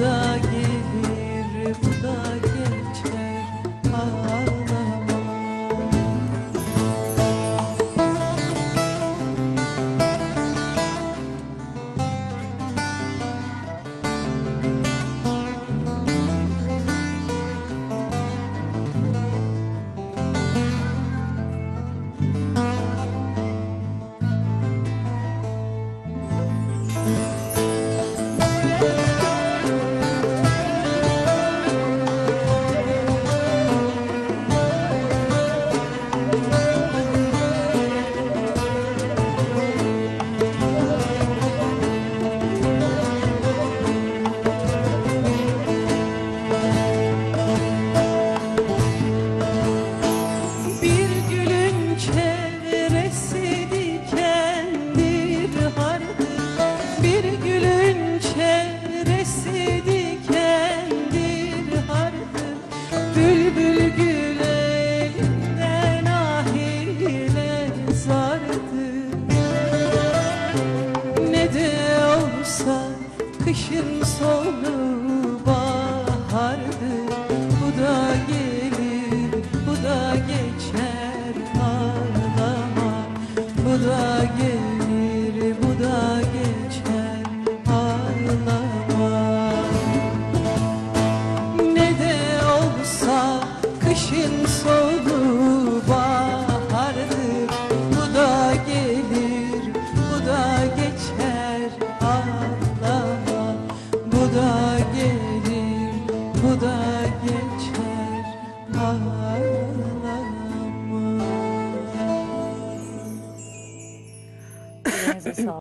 the Kışın sonu bahardı. Bu da gelir bu da geçer Ağlama. Bu da gelir. myself.